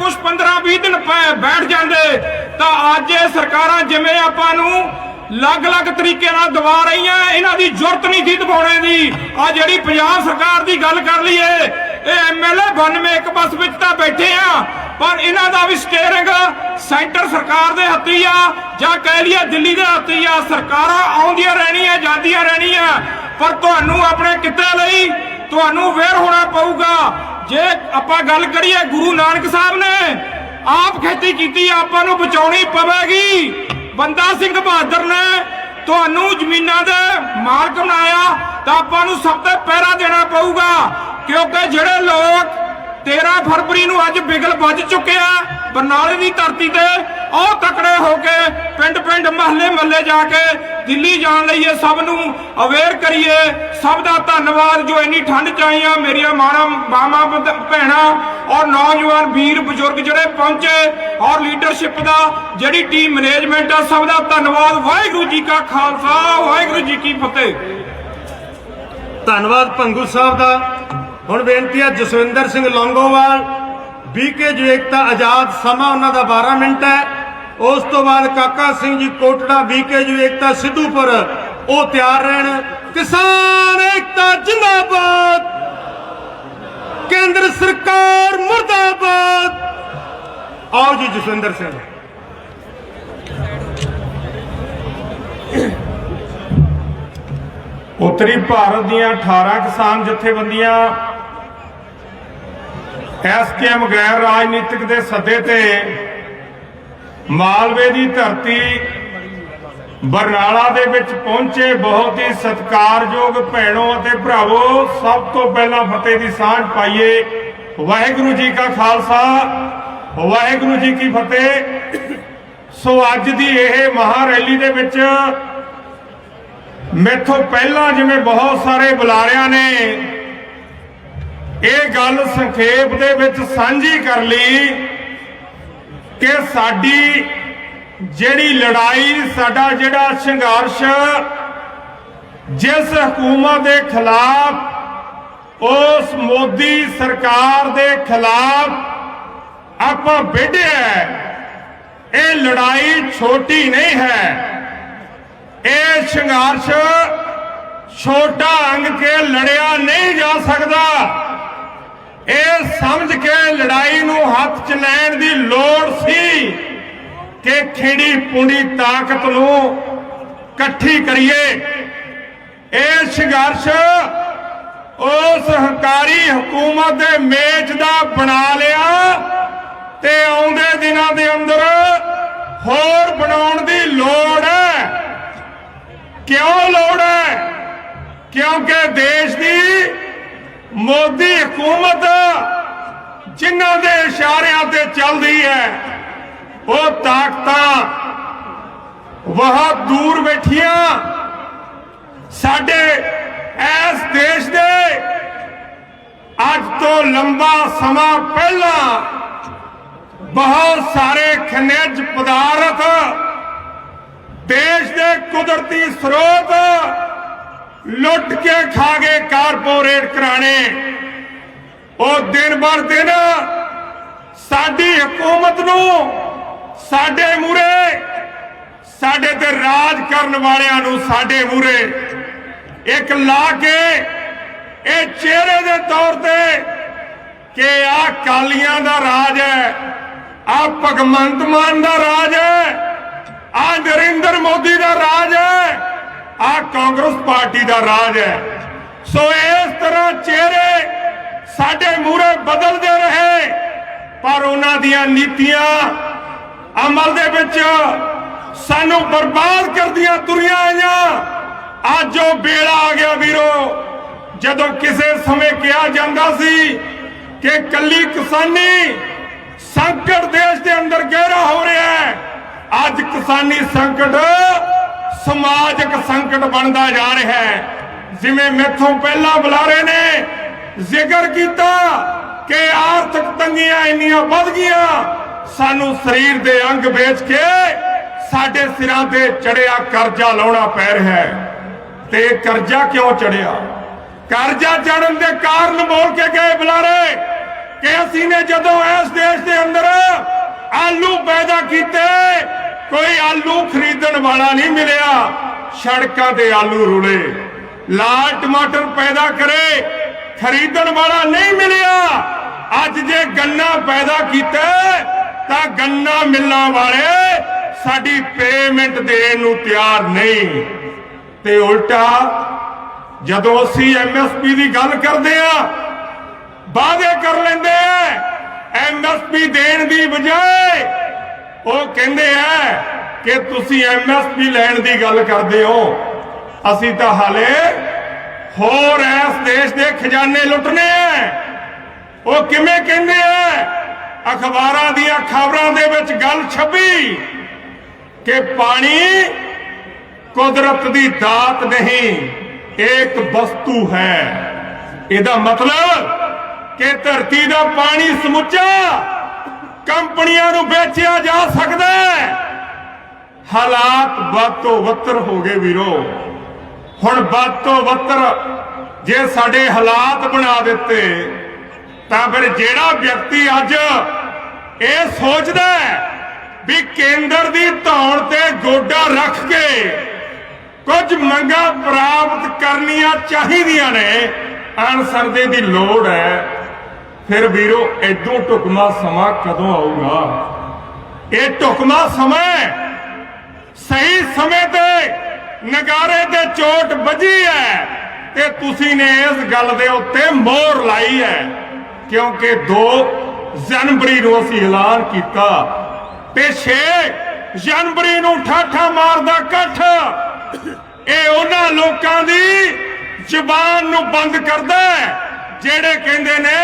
ਕੁਝ 15 20 ਦਿਨ ਬੈਠ ਜਾਂਦੇ, ਤਾਂ ਅੱਜ ਇਹ ਸਰਕਾਰਾਂ ਜਿਵੇਂ ਆਪਾਂ ਨੂੰ ਅਲੱਗ-ਅਲੱਗ ਤਰੀਕੇ ਨਾਲ ਦਬਾ ਰਹੀਆਂ, ਇਹਨਾਂ ਦੀ ਜ਼ਰੂਰਤ ਨਹੀਂ ਸੀ ਦਬਾਉਣੇ ਦੀ। ਆ ਜਿਹੜੀ ਪੰਜਾਬ ਸਰਕਾਰ ਦੀ ਗੱਲ ਕਰ ਲਈਏ, ਇਹ ਐਮਐਲਏ 92 ਇੱਕ ਬੱਸ ਵਿੱਚ ਤਾਂ ਬੈਠੇ ਆ, ਪਰ ਇਹਨਾਂ ਦਾ ਵੀ ਸਟੀਅਰਿੰਗ ਸੈਂਟਰ ਸਰਕਾਰ ਦੇ ਹੱਥੀ ਆ, ਜਾਂ ਕਹਿ ਲਈਏ ਦਿੱਲੀ ਦੇ ਹੱਥੀ ਆ। ਸਰਕਾਰਾਂ ਆਉਂਦੀਆਂ ਰਹਿਣੀਆਂ, ਜਾਂਦੀਆਂ ਰਹਿਣੀਆਂ, ਪਰ ਤੁਹਾਨੂੰ ਆਪਣੇ ਕਿੱਤੇ ਲਈ ਤੁਹਾਨੂੰ ਅਵੇਅਰ ਹੋਣਾ ਪਊਗਾ। ਜੇ ਆਪਾਂ ਗੱਲ ਕਰੀਏ, ਗੁਰੂ ਨਾਨਕ ਸਾਹਿਬ ਨੇ ਆਪ ਖੇਤੀ ਕੀਤੀ, ਆਪਾਂ ਨੂੰ ਬਚਾਉਣੀ ਪਵੇਗੀ। ਬੰਦਾ ਸਿੰਘ ਬਹਾਦਰ ਨੇ ਤੁਹਾਨੂੰ ਜ਼ਮੀਨਾਂ ਦੇ ਮਾਲਕ ਬਣਾਇਆ ਤਾਂ ਆਪਾਂ ਨੂੰ ਸਭ ਤੋਂ ਪਹਿਰਾ ਦੇਣਾ ਪਊਗਾ, ਕਿਉਂਕਿ ਜਿਹੜੇ ਲੋਕ 13 ਫਰਵਰੀ ਨੂੰ ਅੱਜ ਬਿਗਲ ਵੱਜ ਚੁੱਕਿਆ ਬਰਨਾਲੇ ਦੀ ਧਰਤੀ ਤੇ ਉਹ ਤਕੜੇ ਹੋ ਕੇ ਪਿੰਡ ਪਿੰਡ ਮਹੱਲੇ ਮਹੱਲੇ ਜਾ ਕੇ ਦਿੱਲੀ ਜਾਣ ਲਈ ਇਹ ਸਭ ਨੂੰ ਅਵੇਅਰ ਕਰੀਏ। ਸਭ ਦਾ ਧੰਨਵਾਦ ਜੋ ਇੰਨੀ ਠੰਡ ਚ ਆਈਆਂ ਮੇਰੀਆਂ ਮਾਣਾ ਮਾਮਾ ਭੈਣਾਂ ਔਰ ਨੌਜਵਾਨ, ਵੀਰ, ਬਜ਼ੁਰਗ ਜਿਹੜੇ ਪਹੁੰਚੇ ਔਰ ਲੀਡਰਸ਼ਿਪ ਦਾ ਜਿਹੜੀ ਟੀਮ ਮੈਨੇਜਮੈਂਟ ਆ, ਸਭ ਦਾ ਧੰਨਵਾਦ। ਵਾਹਿਗੁਰੂ ਜੀ ਕਾ ਖਾਲਸਾ, ਵਾਹਿਗੁਰੂ ਜੀ ਕੀ ਫਤਿਹ। ਧੰਨਵਾਦ ਪੰਗੂ ਸਾਹਿਬ ਦਾ। ਹੁਣ ਬੇਨਤੀ ਹੈ ਜਸਵਿੰਦਰ ਸਿੰਘ ਲੌਂਗੋਵਾਲ ਬੀਕੇ ਜਵੇਕਤਾ ਆਜ਼ਾਦ, ਸਮਾਂ ਉਹਨਾਂ ਦਾ 12 ਮਿੰਟ ਹੈ। ਉਸ ਤੋਂ ਬਾਅਦ ਕਾਕਾ ਸਿੰਘ ਜੀ ਕੋਟੜਾ ਬੀਕੇ ਜਵੇਕਤਾ ਸਿੱਧੂਪੁਰ, ਉਹ ਤਿਆਰ ਰਹਿਣ। ਕਿਸਾਨ ਏਕਤਾ ਜਿੰਦਾਬਾਦ। ਕੇਂਦਰ ਸਰਕਾਰ ਮੁਰਦਾਬਾਦ। ਆਓ ਜੀ ਜਸਵਿੰਦਰ ਸਿੰਘ। ਉੱਤਰੀ ਭਾਰਤ ਦੀਆਂ 18 ਕਿਸਾਨ ਜਥੇਬੰਦੀਆਂ ਐਸਕੇਐਮ ਗੈਰ ਰਾਜਨੀਤਿਕ ਦੇ ਸੱਦੇ ਤੇ ਮਾਲਵੇ ਦੀ ਧਰਤੀ ਬਰਨਾਲਾ ਦੇ ਵਿੱਚ ਪਹੁੰਚੇ। ਬਹੁਤ ਹੀ ਸਤਿਕਾਰਯੋਗ ਭੈਣੋ ਅਤੇ ਭਰਾਵੋ, ਸਭ ਤੋਂ ਪਹਿਲਾਂ ਫਤਿਹ ਦੀ ਸਾਂਝ ਪਾਈਏ। ਵਾਹਿਗੁਰੂ ਜੀ ਕਾ ਖਾਲਸਾ, ਵਾਹਿਗੁਰੂ ਜੀ ਕੀ ਫਤਿਹ। ਸੋ ਅੱਜ ਦੀ ਇਹ ਮਹਾ ਰੈਲੀ ਦੇ ਵਿੱਚ ਮੈਥੋਂ ਪਹਿਲਾਂ ਜਿਵੇਂ ਬਹੁਤ ਸਾਰੇ ਬੁਲਾਰਿਆਂ ਨੇ ਇਹ ਗੱਲ ਸੰਖੇਪ ਦੇ ਵਿੱਚ ਸਾਂਝੀ ਕਰ ਲਈ ਕਿ ਸਾਡੀ ਜਿਹੜੀ ਲੜਾਈ, ਸਾਡਾ ਜਿਹੜਾ ਸੰਘਰਸ਼, ਜਿਸ ਹਕੂਮਤ ਦੇ ਖਿਲਾਫ, ਉਸ ਮੋਦੀ ਸਰਕਾਰ ਦੇ ਖਿਲਾਫ ਆਪਾਂ ਵਿੱਢਿਆ ਇਹ ਲੜਾਈ ਛੋਟੀ ਨਹੀਂ ਹੈ। ਇਹ ਸੰਘਰਸ਼ ਛੋਟਾ ਅੰਗ ਕੇ ਲੜਿਆ ਨਹੀਂ ਜਾ ਸਕਦਾ। ਇਹ ਸਮਝ ਕੇ ਲੜਾਈ ਨੂੰ ਹੱਥ 'ਚ ਲੈਣ ਦੀ ਲੋੜ ਸੀ ਕਿ ਖਿੜੀ ਪੁੰਡੀ ਤਾਕਤ ਨੂੰ ਇਕੱਠੀ ਕਰੀਏ। ਇਹ ਸੰਘਰਸ਼ ਉਸ ਹੰਕਾਰੀ ਹਕੂਮਤ ਦੇ ਮੇਚ ਦਾ ਬਣਾ ਲਿਆ ਤੇ ਆਉਂਦੇ ਦਿਨਾਂ ਦੇ ਅੰਦਰ ਹੋਰ ਬਣਾਉਣ ਦੀ ਲੋੜ ਹੈ। ਕਿਉਂ ਲੋੜ ਹੈ? ਕਿਉਂਕਿ ਦੇਸ਼ ਦੀ ਮੋਦੀ ਹਕੂਮਤ ਜਿਨ੍ਹਾਂ ਦੇ ਇਸ਼ਾਰਿਆਂ ਤੇ ਚੱਲਦੀ ਹੈ, ਉਹ ਤਾਕਤਾਂ ਬਹੁਤ ਦੂਰ ਬੈਠੀਆਂ ਸਾਡੇ ਇਸ ਦੇਸ਼ ਦੇ ਅੱਜ ਤੋਂ ਲੰਬਾ ਸਮਾਂ ਪਹਿਲਾਂ ਬਹੁਤ ਸਾਰੇ ਖਣਿਜ ਪਦਾਰਥ ਦੇਸ਼ ਦੇ ਕੁਦਰਤੀ ਸਰੋਤ ਲੁੱਟ ਕੇ ਖਾ ਗਏ ਕਾਰਪੋਰੇਟ ਕਰਾਣੇ ਉਹ ਦਿਨ ਬਰ ਦਿਨ ਸਾਡੀ ਹਕੂਮਤ ਨੂੰ, ਸਾਡੇ ਮੂਰੇ ਸਾਡੇ ਤੇ ਰਾਜ ਕਰਨ ਵਾਲਿਆਂ ਨੂੰ ਸਾਡੇ ਮੂਰੇ ਇੱਕ ਲਾ ਕੇ ਇਹ ਚਿਹਰੇ ਦੇ ਤੌਰ ਤੇ ਕਿ ਆ ਕਾਲੀਆਂ ਦਾ ਰਾਜ ਹੈ ਆ ਭਗਵੰਤ ਮਾਨ ਦਾ ਰਾਜ ਹੈ ਆ ਨਰਿੰਦਰ ਮੋਦੀ ਦਾ ਰਾਜ ਹੈ, ਆ ਕਾਂਗਰਸ ਪਾਰਟੀ ਦਾ ਰਾਜ ਹੈ। ਸੋ ਇਸ ਤਰ੍ਹਾਂ ਚਿਹਰੇ ਸਾਡੇ ਮੂਹਰੇ ਬਦਲਦੇ ਰਹੇ, ਪਰ ਉਹਨਾਂ ਦੀਆਂ ਨੀਤੀਆਂ ਅਮਲ ਦੇ ਵਿੱਚ ਸਾਨੂੰ ਬਰਬਾਦ ਕਰਦੀਆਂ ਤੁਰੀਆਂ ਆਈਆਂ। ਅੱਜ ਉਹ ਵੇਲਾ ਆ ਗਿਆ ਵੀਰੋ, ਜਦੋਂ ਕਿਸੇ ਸਮੇਂ ਕਿਹਾ ਜਾਂਦਾ ਸੀ ਕਿ ਕੱਲੀ ਕਿਸਾਨੀ ਸੰਕਟ ਦੇਸ਼ ਦੇ ਅੰਦਰ ਗਹਿਰਾ ਹੋ ਰਿਹਾ ਹੈ। ਅੱਜ ਕਿਸਾਨੀ ਸੰਕਟ, ਸਮਾਜਿਕ ਸੰਕਟ ਬਣਦਾ ਜਾ ਰਿਹਾ ਹੈ। ਜਿਵੇਂ ਮੈਥੋਂ ਪਹਿਲਾਂ ਬੁਲਾਰੇ ਨੇ, ਜ਼ਿਕਰ ਕੀਤਾ ਕਿ ਆਰਥਿਕ ਤੰਗੀਆਂ ਇੰਨੀਆਂ ਵੱਧ ਗਈਆਂ, ਸਾਨੂੰ ਸਰੀਰ ਦੇ ਅੰਗ ਵੇਚ ਕੇ ਸਾਡੇ ਸਿਰਾਂ ਤੇ ਚੜਿਆ ਕਰਜ਼ਾ ਲਾਉਣਾ ਪੈ ਰਿਹਾ ਹੈ। ਤੇ ਕਰਜ਼ਾ ਕਿਉਂ ਚੜਿਆ? ਕਰਜ਼ਾ ਚੜਨ ਦੇ ਕਾਰਨ ਬੋਲ ਕੇ ਗਏ ਬੁਲਾਰੇ ਕਿ ਅਸੀਂ ਨੇ ਜਦੋਂ ਇਸ ਦੇਸ਼ ਦੇ ਅੰਦਰ ਆਲੂ ਪੈਦਾ ਕੀਤੇ, ਕੋਈ ਆਲੂ ਖਰੀਦਣ ਵਾਲਾ ਨਹੀਂ ਮਿਲਿਆ। ਸੜਕਾਂ ਤੇ ਆਲੂ ਰੁਲੇ। ਲਾਲ ਟਮਾਟਰ ਪੈਦਾ ਕਰੇ, ਖਰੀਦਣ ਵਾਲਾ ਨਹੀਂ ਮਿਲਿਆ। ਅੱਜ ਜੇ ਗੰਨਾ ਪੈਦਾ ਕੀਤਾ, ਤਾਂ ਗੰਨਾ ਮਿਲਣ ਵਾਲੇ ਸਾਡੀ ਪੇਮੈਂਟ ਦੇਣ ਨੂੰ ਤਿਆਰ ਨਹੀਂ। ਤੇ ਉਲਟਾ, ਜਦੋਂ ਅਸੀਂ ਐਮਐਸਪੀ ਦੀ ਗੱਲ ਕਰਦੇ ਆ ਵਾਅਦੇ ਕਰ ਲੈਂਦੇ ਆ ਐਮਐਸਪੀ ਦੇਣ ਦੀ ਬਜਾਏ ਉਹ ਕਹਿੰਦੇ ਆ ਕਿ ਤੁਸੀਂ ਐਮਐਸਪੀ ਲੈਣ ਦੀ ਗੱਲ ਕਰਦੇ ਹੋ। ਅਸੀਂ ਤਾਂ ਹਾਲੇ ਹੋਰ ਇਸ ਦੇਸ਼ ਦੇ ਖਜ਼ਾਨੇ ਲੁੱਟਨੇ ਆ। ਉਹ ਕਿਵੇਂ ਕਹਿੰਦੇ ਆ? ਅਖਬਾਰਾਂ ਦੀਆਂ ਖਬਰਾਂ ਦੇ ਵਿੱਚ ਗੱਲ ਛਪੀ ਕਿ ਪਾਣੀ ਕੁਦਰਤ ਦੀ ਦਾਤ ਨਹੀਂ, ਇੱਕ ਵਸਤੂ ਹੈ। ਇਹਦਾ ਮਤਲਬ ਕਿ ਧਰਤੀ ਦਾ ਪਾਣੀ ਸਮੁੱਚਾ ਕੰਪਨੀਆਂ ਨੂੰ ਵੇਚਿਆ ਜਾ ਸਕਦਾ ਹੈ। ਹਾਲਾਤ ਵੱਧ ਤੋਂ ਵੱਤਰ ਹੋ ਗਏ ਵੀਰੋ। ਹੁਣ ਵੱਧ ਤੋਂ ਵੱਤਰ ਜੇ ਸਾਡੇ ਹਾਲਾਤ ਬਣਾ ਦਿੱਤੇ, ਤਾਂ ਫਿਰ ਜਿਹੜਾ ਵਿਅਕਤੀ ਅੱਜ ਇਹ ਸੋਚਦਾ ਵੀ ਕੇਂਦਰ ਦੀ ਧੌਣ ਤੇ ਗੋਡਾ ਰੱਖ ਕੇ ਕੁਝ ਮੰਗਾਂ ਪ੍ਰਾਪਤ ਕਰਨੀਆਂ ਚਾਹੀਦੀਆਂ ਨੇ ਅਨਸਰਦੇ ਦੀ ਲੋੜ ਹੈ। ਫਿਰ ਵੀਰੋ ਐਦੋਂ ਢੁਕਮਾ ਸਮਾਂ ਕਦੋਂ ਆਊਗਾ? ਇਹ ਢੁਕਮਾ ਸਮਾਂ ਸਹੀ ਸਮੇਂ ਤੇ ਨਗਾਰੇ ਤੇ ਚੋਟ ਵੱਜੀ ਹੈ ਤੇ ਤੁਸੀਂ ਨੇ ਇਸ ਗੱਲ ਦੇ ਉੱਤੇ ਮੋਹਰ ਲਾਈ ਹੈ, ਕਿਉਂਕਿ 2 ਜਨਵਰੀ ਨੂੰ ਅਸੀਂ ਐਲਾਨ ਕੀਤਾ। ਤੇ 6 ਜਨਵਰੀ ਨੂੰ ਠਾਠਾ ਮਾਰਦਾ ਇਕੱਠ। ਇਹ ਉਹਨਾਂ ਲੋਕਾਂ ਦੀ ਜ਼ੁਬਾਨ ਨੂੰ ਬੰਦ ਕਰਦਾ ਜਿਹੜੇ ਕਹਿੰਦੇ ਨੇ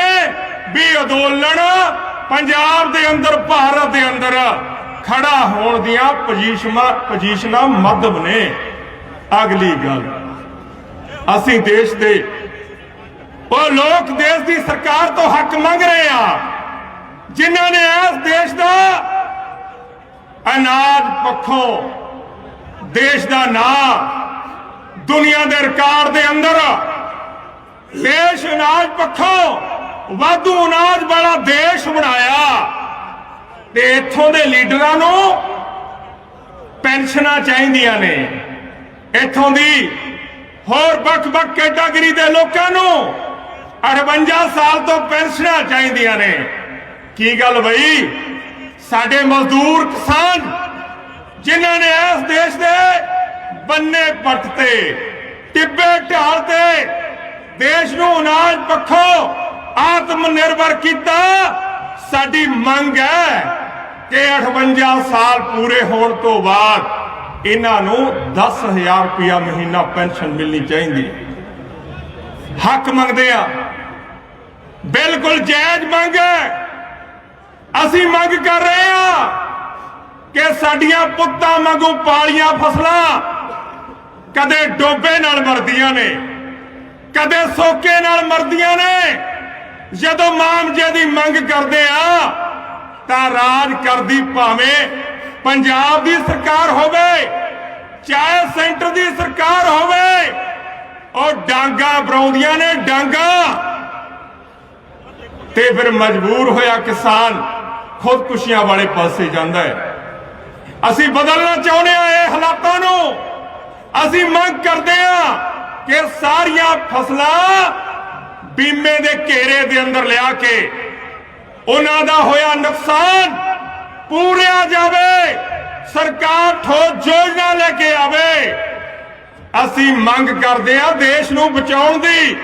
ਵੀ ਅੰਦੋਲਨ ਪੰਜਾਬ ਦੇ ਅੰਦਰ, ਭਾਰਤ ਦੇ ਅੰਦਰ ਖੜਾ ਹੋਣ ਦੀਆਂ ਪੋਜੀਸ਼ਨਾਂ ਪੋਜੀਸ਼ਨਾਂ ਮੱਧਮ ਨੇ। ਅਗਲੀ ਗੱਲ, ਅਸੀਂ ਦੇਸ਼ ਦੇ, ਉਹ ਲੋਕ ਦੇਸ਼ ਦੀ ਸਰਕਾਰ ਤੋਂ ਹੱਕ ਮੰਗ ਰਹੇ ਆ, ਜਿਨ੍ਹਾਂ ਨੇ ਇਸ ਦੇਸ਼ ਦਾ ਅਨਾਜ ਪੱਖੋਂ ਦੇਸ਼ ਦਾ ਨਾਂ ਦੁਨੀਆ ਦੇ ਰਿਕਾਰਡ ਦੇ ਅੰਦਰ, ਦੇਸ਼ ਅਨਾਜ ਪੱਖੋਂ ਵਾਧੂ ਅਨਾਜ ਵਾਲਾ ਦੇਸ਼ ਬਣਾਇਆ ਤੇ ਇੱਥੋਂ ਦੇ ਲੀਡਰਾਂ ਨੂੰ ਪੈਨਸ਼ਨਾਂ ਚਾਹੀਦੀਆਂ ਨੇ। ਇੱਥੋਂ ਦੀ ਹੋਰ ਵੱਖ-ਵੱਖ ਕੈਟਾਗਰੀ ਦੇ ਲੋਕਾਂ ਨੂੰ 58 ਸਾਲ ਤੋਂ ਪੈਨਸ਼ਨਾਂ ਚਾਹੀਦੀਆਂ ਨੇ। ਕੀ ਗੱਲ ਬਈ? ਸਾਡੇ ਮਜ਼ਦੂਰ ਕਿਸਾਨ ਜਿਨ੍ਹਾਂ ਨੇ ਇਸ ਦੇਸ਼ ਦੇ ਬੰਨੇ ਪੱਟ ਤੇ, ਟਿੱਬੇ ਢਾਲ ਤੇ ਦੇਸ਼ ਨੂੰ ਅਨਾਜ ਪੱਖੋਂ ਆਤਮ ਨਿਰਭਰ ਕੀਤਾ। ਸਾਡੀ ਮੰਗ ਹੈ ਕਿ 58 ਸਾਲ ਪੂਰੇ ਹੋਣ ਤੋਂ ਬਾਅਦ ਇਹਨਾਂ ਨੂੰ 10000 ਰੁਪਇਆ ਮਹੀਨਾ ਪੈਨਸ਼ਨ ਮਿਲਣੀ ਚਾਹੀਦੀ ਹੈ। ਹੱਕ ਮੰਗਦੇ ਆ ਬਿਲਕੁਲ ਜਾਇਜ਼ ਮੰਗ ਹੈ। ਅਸੀਂ ਮੰਗ ਕਰ ਰਹੇ ਆ ਕਿ ਸਾਡੀਆਂ ਪੁੱਤਾਂ ਵਾਂਗੂ ਪਾਲੀਆਂ ਫਸਲਾਂ ਕਦੇ ਡੋਬੇ ਨਾਲ ਮਰਦੀਆਂ ਨੇ, ਕਦੇ ਸੋਕੇ ਨਾਲ ਮਰਦੀਆਂ ਨੇ। ਜਦੋਂ ਮਾਮਜੇ ਦੀ ਮੰਗ ਕਰਦੇ ਆ, ਤਾਂ ਰਾਜ ਕਰਦੀ ਭਾਵੇਂ ਪੰਜਾਬ ਦੀ ਸਰਕਾਰ ਹੋਵੇ, ਚਾਹੇ ਸੈਂਟਰ ਦੀ ਸਰਕਾਰ ਹੋਵੇ, ਉਹ ਡਾਂਗਾ ਬਰਾਉਂਦੀਆਂ ਨੇ ਡਾਂਗਾ। ਤੇ ਫਿਰ ਮਜਬੂਰ ਹੋਇਆ ਕਿਸਾਨ, ਖੁਦਕੁਸ਼ੀਆਂ ਵਾਲੇ ਪਾਸੇ ਜਾਂਦਾ ਹੈ। ਅਸੀਂ ਬਦਲਣਾ ਚਾਹੁੰਦੇ ਆ ਇਹ ਹਾਲਾਤਾਂ ਨੂੰ। ਅਸੀਂ ਮੰਗ ਕਰਦੇ ਆ ਕਿ ਸਾਰੀਆਂ ਫਸਲਾਂ ਬੀਮੇ ਦੇ ਘੇਰੇ ਦੇ ਅੰਦਰ ਲਿਆ ਕੇ ਉਹਨਾਂ ਦਾ ਹੋਇਆ ਨੁਕਸਾਨ, ਪੂਰਿਆ ਜਾਵੇ, ਸਰਕਾਰ ਠੋਸ ਯੋਜਨਾ ਲੈ ਕੇ ਆਵੇ। ਅਸੀਂ ਮੰਗ ਕਰਦੇ ਆ ਦੇਸ਼ ਨੂੰ ਬਚਾਉਣ ਦੀ।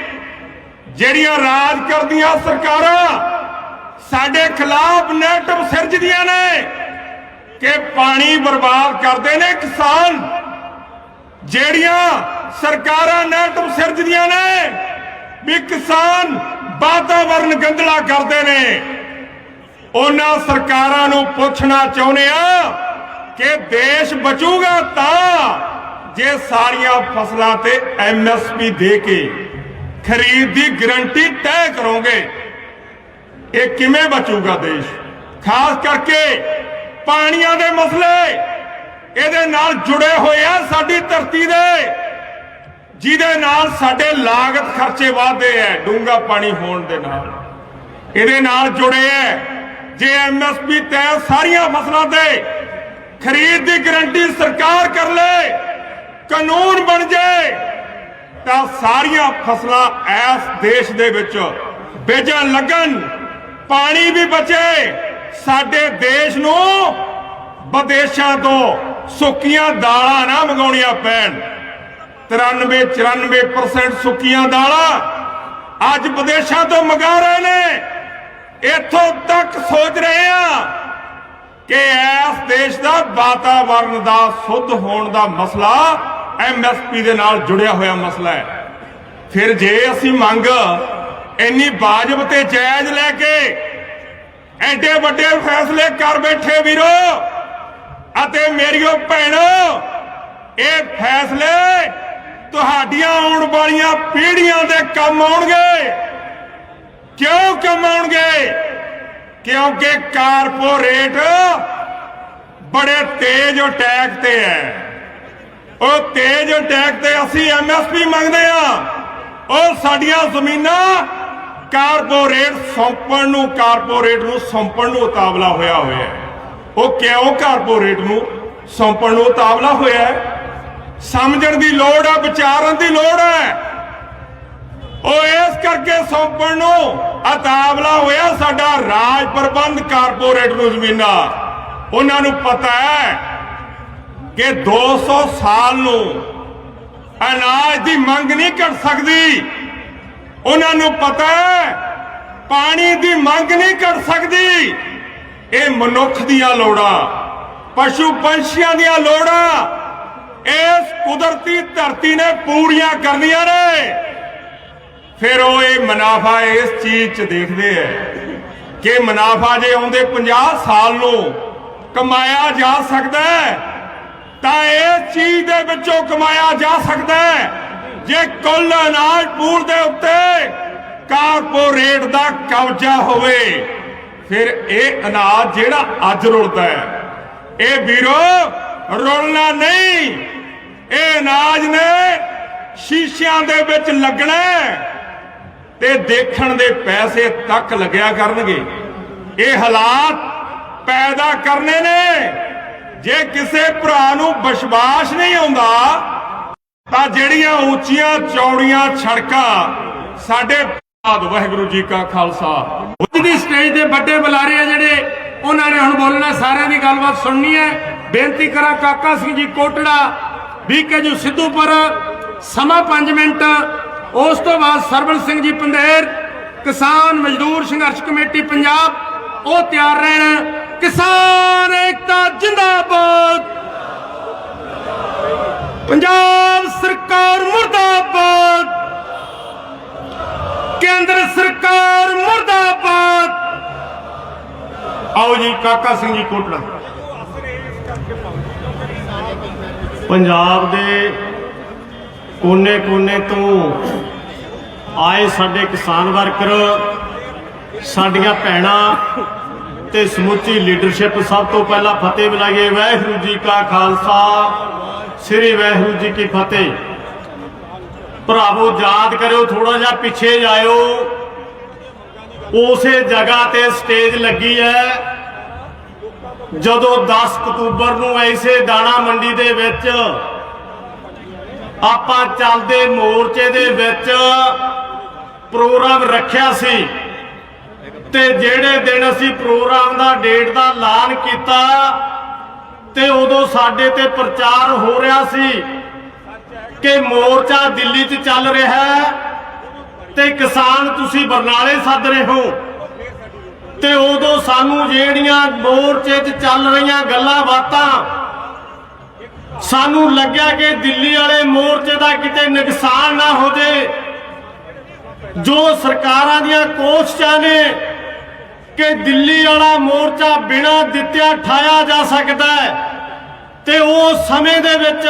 ਜਿਹੜੀਆਂ ਰਾਜ ਕਰਦੀਆਂ ਸਰਕਾਰਾਂ, ਸਾਡੇ ਖਿਲਾਫ ਨੈਟਮ ਸਿਰਜਦੀਆਂ ਨੇ ਕਿ ਪਾਣੀ ਬਰਬਾਦ ਕਰਦੇ ਨੇ ਕਿਸਾਨ। ਜਿਹੜੀਆਂ ਸਰਕਾਰਾਂ ਨੈਟਮ ਸਿਰਜਦੀਆਂ ਨੇ ਵੀ ਕਿਸਾਨ ਵਾਤਾਵਰਨ ਗੰਦਲਾ ਕਰਦੇ ਨੇ। ਉਹਨਾਂ ਸਰਕਾਰਾਂ ਨੂੰ ਪੁੱਛਣਾ ਚਾਹੁੰਦੇ ਆ ਕਿ ਦੇਸ਼ ਬਚੂਗਾ ਤਾਂ ਜੇ ਸਾਰੀਆਂ ਫਸਲਾਂ ਤੇ ਐਮਐਸਪੀ ਦੇ ਕੇ ਖਰੀਦ ਦੀ ਗਰੰਟੀ ਤੈਅ ਕਰੋਗੇ, ਇਹ ਕਿਵੇਂ ਬਚੂਗਾ ਦੇਸ਼? ਖਾਸ ਕਰਕੇ ਪਾਣੀਆਂ ਦੇ ਮਸਲੇ, ਇਹਦੇ ਨਾਲ ਜੁੜੇ ਹੋਏ ਆ ਸਾਡੀ ਧਰਤੀ ਦੇ। ਜਿਹਦੇ ਨਾਲ ਸਾਡੇ ਲਾਗਤ ਖਰਚੇ ਵਾਧੇ ਐ ਡੂੰਗਾ ਪਾਣੀ ਹੋਣ ਦੇ ਨਾਲ। ਇਹਦੇ ਨਾਲ ਜੁੜੇ ਐ, ਜੇ ਐਮਐਸਪੀ ਤੈਅ ਸਾਰੀਆਂ ਫਸਲਾਂ ਤੇ ਖਰੀਦ ਦੀ ਗਰੰਟੀ ਸਰਕਾਰ ਕਰ ਲੇ, ਕਾਨੂੰਨ ਬਣ ਜਾਏ ਤਾਂ ਸਾਰੀਆਂ ਫਸਲਾਂ ਇਸ ਦੇਸ਼ ਦੇ ਵਿੱਚ ਬੀਜਣ ਲੱਗਣ, ਪਾਣੀ ਵੀ ਬਚੇ, ਸਾਡੇ ਦੇਸ਼ ਨੂੰ ਵਿਦੇਸ਼ਾਂ ਤੋਂ ਸੁੱਕੀਆਂ ਦਾਲਾਂ ਨਾ ਮੰਗਾਉਣੀਆਂ ਪੈਣ। 93 94% ਸੁੱਕੀਆਂ ਦਾਲਾਂ ਅੱਜ ਵਿਦੇਸ਼ਾਂ ਤੋਂ ਮੰਗਾ ਰਹੇ ਨੇ। ਇੱਥੋਂ ਤੱਕ ਸੋਚ ਰਹੇ ਆ ਕਿ ਇਸ ਦੇਸ਼ ਦਾ ਵਾਤਾਵਰਣ ਦਾ ਸੁੱਧ ਹੋਣ ਦਾ ਮਸਲਾ ਐਮਐਸਪੀ ਦੇ ਨਾਲ ਜੁੜਿਆ ਹੋਇਆ ਮਸਲਾ ਹੈ। ਫਿਰ ਜੇ ਅਸੀਂ ਮੰਗ ਇੰਨੀ ਵਾਜਬ ਤੇ ਜਾਇਜ਼ ਲੈ ਕੇ ਐਡੇ ਵੱਡੇ ਫੈਸਲੇ ਕਰ ਬੈਠੇ ਵੀਰੋ ਅਤੇ ਮੇਰੀਓ ਭੈਣੋ, ਇਹ ਫੈਸਲੇ ਤੁਹਾਡੀਆਂ ਆਉਣ ਵਾਲੀਆਂ ਪੀੜ੍ਹੀਆਂ ਦੇ ਕੰਮ ਆਉਣਗੇ। ਕਿਉਂ ਕੰਮ ਆਉਣਗੇ? ਕਿਉਂਕਿ ਕਾਰਪੋਰੇਟ ਬੜੇ ਤੇਜ਼ ਅਟੈਕ ਤੇ ਹੈ। ਉਹ ਤੇਜ਼ ਅਟੈਕ ਤੇ ਅਸੀਂ ਐਮਐਸਪੀ ਮੰਗਦੇ ਆ ਉਹ ਸਾਡੀਆਂ ਜ਼ਮੀਨਾਂ ਕਾਰਪੋਰੇਟ ਸੌਂਪਣ ਨੂੰ, ਕਾਰਪੋਰੇਟ ਨੂੰ ਸੌਂਪਣ ਨੂੰ ਉਤਾਵਲਾ ਹੋਇਆ ਹੋਇਆ ਹੈ। ਉਹ ਕਿਉਂ ਕਾਰਪੋਰੇਟ ਨੂੰ ਸੌਂਪਣ ਨੂੰ ਉਤਾਵਲਾ ਹੋਇਆ ਹੈ? ਸਮਝਣ ਦੀ ਲੋੜ ਹੈ, ਵਿਚਾਰਨ ਦੀ ਲੋੜ ਹੈ। ਉਹ ਇਸ ਕਰਕੇ ਸੌਂਪਣ ਨੂੰ ਅਤਾਵਲਾ ਹੋਇਆ ਸਾਡਾ ਰਾਜ ਪ੍ਰਬੰਧ ਕਾਰਪੋਰੇਟ ਨੂੰ ਜ਼ਮੀਨਾਂ। ਉਹਨਾਂ ਨੂੰ ਪਤਾ ਹੈ ਕਿ 200 ਸਾਲ ਨੂੰ ਅਨਾਜ ਦੀ ਮੰਗ ਨਹੀਂ ਕਰ ਸਕਦੀ। ਉਹਨਾਂ ਨੂੰ ਪਤਾ ਹੈ, ਪਾਣੀ ਦੀ ਮੰਗ ਨਹੀਂ ਕਰ ਸਕਦੀ। ਇਹ ਮਨੁੱਖ ਦੀਆਂ ਲੋੜਾਂ, ਪਸ਼ੂ ਪੰਛੀਆਂ ਦੀਆਂ ਲੋੜਾਂ ਇਸ ਕੁਦਰਤੀ ਧਰਤੀ ਨੇ ਪੂਰੀਆਂ ਕਰਨੀਆਂ ਨੇ। ਫਿਰ ਉਹ ਇਹ ਮੁਨਾਫਾ ਇਸ ਚੀਜ਼ 'ਚ ਦੇਖਦੇ ਐ ਕਿ ਮੁਨਾਫਾ ਜੇ ਆਉਂਦੇ 50 ਸਾਲ ਨੂੰ ਕਮਾਇਆ ਜਾ ਸਕਦਾ ਹੈ ਤਾਂ ਇਸ ਚੀਜ਼ ਦੇ ਵਿੱਚੋਂ ਕਮਾਇਆ ਜਾ ਸਕਦਾ ਹੈ ਜੇ ਕੁੱਲ ਅਨਾਜ ਪੂਲ ਦੇ ਉੱਤੇ ਕਾਰਪੋਰੇਟ ਦਾ ਕਬਜ਼ਾ ਹੋਵੇ, ਫਿਰ ਇਹ ਅਨਾਜ ਜਿਹੜਾ ਅੱਜ ਰੁਲਦਾ ਹੈ ਇਹ ਵੀਰੋ, ਰੁਲਣਾ ਨਹੀਂ। ਇਹ ਅਨਾਜ ਨੇ ਸ਼ੀਸ਼ਿਆਂ ਦੇ ਵਿੱਚ ਲੱਗਣਾ ਤੇ ਦੇਖਣ ਦੇ ਪੈਸੇ ਤੱਕ ਲੱਗਿਆ ਕਰਨਗੇ। ਇਹ ਹਾਲਾਤ ਪੈਦਾ ਕਰਨੇ ਨੇ। ਜੇ ਕਿਸੇ ਭਰਾ ਨੂੰ ਵਿਸ਼ਵਾਸ ਨਹੀਂ ਆਉਂਦਾ, ਤਾਂ ਜਿਹੜੀਆਂ ਉੱਚੀਆਂ ਚੌੜੀਆਂ ਸੜਕਾਂ ਸਾਡੇ ਬਾਦ ਵਾਹਿਗੁਰੂ ਜੀ ਕਾ ਖਾਲਸਾ। ਅੱਜ ਦੀ ਸਟੇਜ ਦੇ ਵੱਡੇ ਬੁਲਾਰੇ ਆ ਜਿਹੜੇ, ਉਹਨਾਂ ਨੇ ਹੁਣ ਬੋਲਣਾ, ਸਾਰਿਆਂ ਦੀ ਗੱਲਬਾਤ ਸੁਣਨੀ ਹੈ। ਬੇਨਤੀ ਕਰਾਂ, ਕਾਕਾ ਸਿੰਘ ਜੀ ਕੋਟੜਾ ਵੀਕੇ ਜੂ ਸਿੱਧੂਪੁਰ, ਸਮਾਂ 5 ਮਿੰਟ, ਉਸ ਤੋਂ ਬਾਅਦ ਸਰਵਣ ਸਿੰਘ ਜੀ ਪੰਧੇਰ ਕਿਸਾਨ ਮਜ਼ਦੂਰ ਸੰਘਰਸ਼ ਕਮੇਟੀ ਪੰਜਾਬ, ਉਹ ਤਿਆਰ ਰਹਿਣ। ਕਿਸਾਨ ਏਕਤਾ ਜਿੰਦਾਬਾਦ। ਪੰਜਾਬ ਸਰਕਾਰ ਮੁਰਦਾਬਾਦ। ਕੇਂਦਰ ਸਰਕਾਰ ਮੁਰਦਾਬਾਦ। ਆਓ ਜੀ, ਕਾਕਾ ਸਿੰਘ ਜੀ ਕੋਟਲਾ। ਪੰਜਾਬ ਦੇ ਕੋਨੇ-ਕੋਨੇ ਤੋਂ ਆਏ ਸਾਡੇ ਕਿਸਾਨ ਵਰਕਰ, ਸਾਡੀਆਂ ਭੈਣਾਂ ਤੇ ਸਮੁੱਚੀ ਲੀਡਰਸ਼ਿਪ ਸਭ ਤੋਂ ਪਹਿਲਾਂ ਫਤਿਹ ਬੁਲਾਈਏ ਵਾਹਿਗੁਰੂ ਜੀ ਕਾ ਖਾਲਸਾ, ਸ੍ਰੀ ਵਾਹਿਗੁਰੂ ਜੀ ਕੀ ਫਤਿਹ। ਭਰਾਵੋ, ਯਾਦ ਕਰਿਓ ਥੋੜਾ ਜਿਹਾ ਪਿੱਛੇ ਜਾਇਓ। ਉਸੇ ਜਗ੍ਹਾ ਤੇ ਸਟੇਜ ਲੱਗੀ ਹੈ। ਜਦੋਂ 10 ਅਕਤੂਬਰ ਨੂੰ ਐਸੇ ਦਾਣਾ ਮੰਡੀ ਦੇ ਵਿੱਚ ਆਪਾਂ ਚੱਲਦੇ ਮੋਰਚੇ ਦੇ ਵਿੱਚ ਪ੍ਰੋਗਰਾਮ ਰੱਖਿਆ ਸੀ ਤੇ ਜਿਹੜੇ ਦਿਨ ਅਸੀਂ ਪ੍ਰੋਗਰਾਮ ਦਾ ਡੇਟ ਦਾ ਐਲਾਨ ਕੀਤਾ ਤੇ ਉਦੋਂ ਸਾਡੇ ਤੇ ਪ੍ਰਚਾਰ ਹੋ ਰਿਹਾ ਸੀ ਕਿ ਮੋਰਚਾ ਦਿੱਲੀ 'ਚ ਚੱਲ ਰਿਹਾ ਹੈ ਤੇ ਕਿਸਾਨ ਤੁਸੀਂ ਬਰਨਾਲੇ ਸੱਦ ਰਹੇ ਹੋ। ਤੇ ਉਦੋਂ ਸਾਨੂੰ ਜਿਹੜੀਆਂ ਮੋਰਚੇ 'ਚ ਚੱਲ ਰਹੀਆਂ ਗੱਲਾਂ ਬਾਤਾਂ, ਸਾਨੂੰ ਲੱਗਿਆ ਕਿ ਦਿੱਲੀ ਵਾਲੇ ਮੋਰਚੇ ਦਾ ਕਿਤੇ ਨੁਕਸਾਨ ਨਾ ਹੋ ਜੇ। ਜੋ ਸਰਕਾਰਾਂ ਦੀਆਂ ਕੋਸ਼ਿਸ਼ਾਂ ਨੇ ਕਿ ਦਿੱਲੀ ਵਾਲਾ ਮੋਰਚਾ ਬਿਨਾਂ ਦਿੱਤਿਆ ਠਾਇਆ ਜਾ ਸਕਦਾ ਹੈ, ਤੇ ਉਸ ਸਮੇਂ ਦੇ ਵਿੱਚ